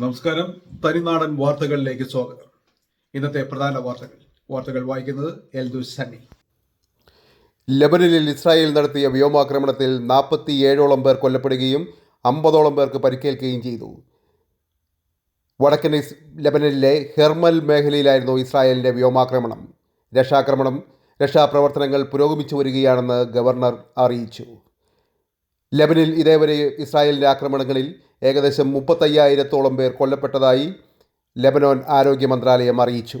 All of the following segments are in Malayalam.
നമസ്കാരം. തനിനാടൻ വാർത്തകളിലേക്ക് സ്വാഗതം. ഇന്നത്തെ പ്രധാന വാർത്തകൾ. വാർത്തകൾ വായിക്കുന്നത് എൽദു സണ്ണി. ലെബനനിൽ ഇസ്രായേൽ നടത്തിയ വ്യോമാക്രമണത്തിൽ നാൽപ്പത്തിയേഴോളം പേർ കൊല്ലപ്പെടുകയും അമ്പതോളം പേർക്ക് പരിക്കേൽക്കുകയും ചെയ്തു. വടക്കൻ ലെബനനിലെ ഹെർമൽ മേഖലയിലായിരുന്നു ഇസ്രായേലിന്റെ വ്യോമാക്രമണം. രക്ഷാക്രമണം രക്ഷാപ്രവർത്തനങ്ങൾ പുരോഗമിച്ചു വരികയാണെന്ന് ഗവർണർ അറിയിച്ചു. ലബനിൽ ഇതേവരെ ഇസ്രായേലിന്റെ ആക്രമണങ്ങളിൽ ഏകദേശം മുപ്പത്തയ്യായിരത്തോളം പേർ കൊല്ലപ്പെട്ടതായി ലെബനോൻ ആരോഗ്യ മന്ത്രാലയം അറിയിച്ചു.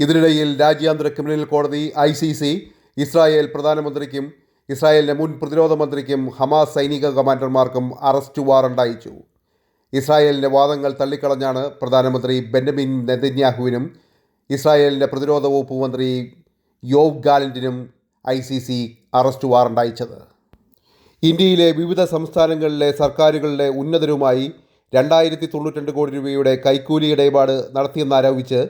ഇതിനിടയിൽ രാജ്യാന്തര ക്രിമിനൽ കോടതി ഐ സി സി ഇസ്രായേൽ പ്രധാനമന്ത്രിക്കും ഇസ്രായേലിന്റെ മുൻ പ്രതിരോധ മന്ത്രിക്കും ഹമാസ് സൈനിക കമാൻഡർമാർക്കും അറസ്റ്റ് വാറണ്ട് അയച്ചു. ഇസ്രായേലിന്റെ വാദങ്ങൾ തള്ളിക്കളഞ്ഞാണ് പ്രധാനമന്ത്രി ബെന്നമിൻ നെതന്യാഹുവിനും ഇസ്രായേലിന്റെ പ്രതിരോധ വകുപ്പ് മന്ത്രി Yoav ഗാലന്റിനും I C C arrest warrant അയച്ചത്. ഇന്ത്യയിലെ വിവിധ സംസ്ഥാനങ്ങളിലെ സർക്കാരുകളുടെ ഉന്നതരുമായി രണ്ടായിരത്തി തൊണ്ണൂറ്റിരണ്ട് കോടി രൂപയുടെ കൈക്കൂലി ഇടപാട് നടത്തിയെന്നാരോപിച്ച്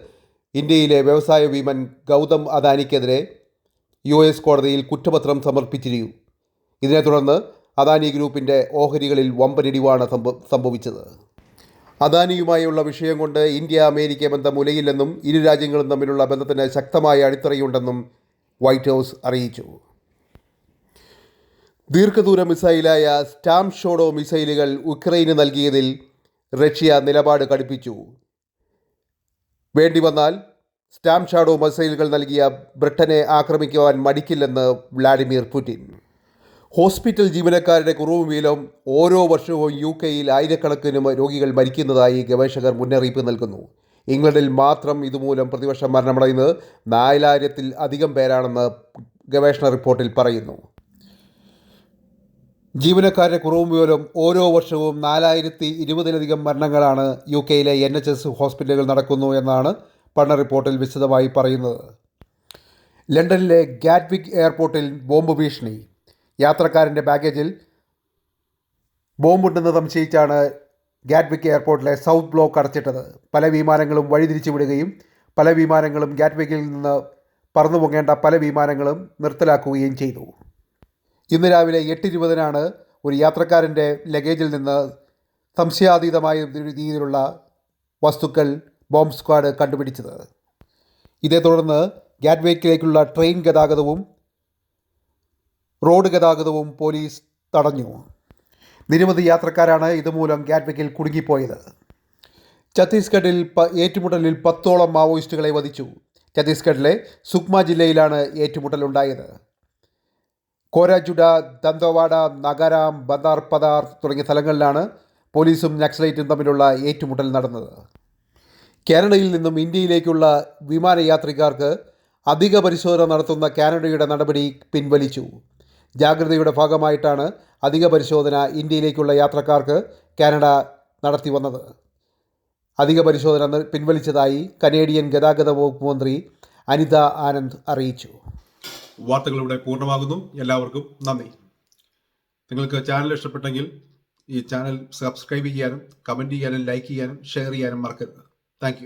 ഇന്ത്യയിലെ വ്യവസായ ഭീമൻ ഗൗതം അദാനിക്കെതിരെ യു എസ് കോടതിയിൽ കുറ്റപത്രം സമർപ്പിച്ചിരിക്കും ഇതിനെ തുടർന്ന് അദാനി ഗ്രൂപ്പിന്റെ ഓഹരികളിൽ വമ്പനിടിവാണ് സംഭ സംഭവിച്ചത്. അദാനിയുമായുള്ള വിഷയം കൊണ്ട് ഇന്ത്യ അമേരിക്ക ബന്ധം ഉലയില്ലെന്നും ഇരു രാജ്യങ്ങളും തമ്മിലുള്ള ബന്ധത്തിന് ശക്തമായ അടിത്തറയുണ്ടെന്നും വൈറ്റ് ഹൗസ് അറിയിച്ചു. ദീർഘദൂര മിസൈലായ സ്റ്റാം ഷോഡോ മിസൈലുകൾ ഉക്രൈന് നൽകിയതിൽ റഷ്യ നിലപാട് കടുപ്പിച്ചു. വേണ്ടി വന്നാൽ സ്റ്റാം ഷാഡോ മിസൈലുകൾ നൽകിയ ബ്രിട്ടനെ ആക്രമിക്കുവാൻ മടിക്കില്ലെന്ന് വ്ളാഡിമിർ പുടിൻ. ഹോസ്പിറ്റൽ ജീവനക്കാരുടെ കുറവ് മൂലം ഓരോ വർഷവും യു കെയിൽ ആയിരക്കണക്കിന് രോഗികൾ മരിക്കുന്നതായി ഗവേഷകർ മുന്നറിയിപ്പ് നൽകുന്നു. ഇംഗ്ലണ്ടിൽ മാത്രം ഇതുമൂലം പ്രതിവർഷം മരണമടയുന്നത് നാലായിരത്തിൽ അധികം പേരാണെന്ന് ഗവേഷണ റിപ്പോർട്ടിൽ പറയുന്നു. ജീവനക്കാരുടെ കുറവ് മൂലം ഓരോ വർഷവും നാലായിരത്തി ഇരുപതിലധികം മരണങ്ങളാണ് യു കെയിലെ എൻ എച്ച് എസ് ഹോസ്പിറ്റലുകൾ നടക്കുന്നു എന്നാണ് പഠന റിപ്പോർട്ടിൽ വിശദമായി പറയുന്നത്. ലണ്ടനിലെ ഗാറ്റ്വിക് എയർപോർട്ടിൽ ബോംബ് ഭീഷണി. യാത്രക്കാരന്റെ ബാഗേജിൽ ബോംബുണ്ടെന്ന് സംശയിച്ചാണ് ഗാറ്റ്വിക് എയർപോർട്ടിലെ സൗത്ത് ബ്ലോക്ക് അടച്ചിട്ടത്. പല വിമാനങ്ങളും വഴിതിരിച്ചു വിടുകയും പല വിമാനങ്ങളും ഗാറ്റ്വിക്കിൽ നിന്ന് പറന്നു പോകേണ്ട പല വിമാനങ്ങളും നിർത്തലാക്കുകയും ചെയ്തു. ഇന്ന് രാവിലെ എട്ട് ഇരുപതിനാണ് ഒരു യാത്രക്കാരന്റെ ലഗേജിൽ നിന്ന് സംശയാതീതമായ രീതിയിലുള്ള വസ്തുക്കൾ ബോംബ് സ്ക്വാഡ് കണ്ടുപിടിച്ചത്. ഇതേ തുടർന്ന് ഗാറ്റ്വേക്കിലേക്കുള്ള ട്രെയിൻ ഗതാഗതവും റോഡ് ഗതാഗതവും പോലീസ് തടഞ്ഞു. നിരവധി യാത്രക്കാരാണ് ഇതുമൂലം ഗാറ്റ്വിക്കിൽ കുടുങ്ങിപ്പോയത്. ഛത്തീസ്ഗഡിൽ പ ഏറ്റുമുട്ടലിൽ പത്തോളം മാവോയിസ്റ്റുകളെ വധിച്ചു. ഛത്തീസ്ഗഡിലെ സുക്മ ജില്ലയിലാണ് ഏറ്റുമുട്ടലുണ്ടായത്. കോരാജുഡ ദന്തോവാഡ നഗരാം ബദാർ പദാർ തുടങ്ങിയ സ്ഥലങ്ങളിലാണ് പോലീസും നക്സലൈറ്റും തമ്മിലുള്ള ഏറ്റുമുട്ടൽ നടന്നത്. കാനഡയിൽ നിന്നും ഇന്ത്യയിലേക്കുള്ള വിമാനയാത്രികർക്ക് അധിക പരിശോധന നടത്തുന്ന കാനഡയുടെ നടപടി പിൻവലിച്ചു. ജാഗ്രതയുടെ ഭാഗമായിട്ടാണ് അധിക പരിശോധന ഇന്ത്യയിലേക്കുള്ള യാത്രക്കാർക്ക് കാനഡ നടത്തി വന്നത്. അധിക പരിശോധന പിൻവലിച്ചതായി കനേഡിയൻ ഗതാഗത വകുപ്പ് മന്ത്രി അനിത ആനന്ദ് അറിയിച്ചു. വാർത്തകൾ ഇവിടെ പൂർണമാകുന്നു. എല്ലാവർക്കും നന്ദി. നിങ്ങൾക്ക് ചാനൽ ഇഷ്ടപ്പെട്ടെങ്കിൽ ഈ ചാനൽ സബ്സ്ക്രൈബ് ചെയ്യാനും കമന്റ് ചെയ്യാനും ലൈക്ക് ചെയ്യാനും ഷെയർ ചെയ്യാനും മറക്കരുത്. താങ്ക്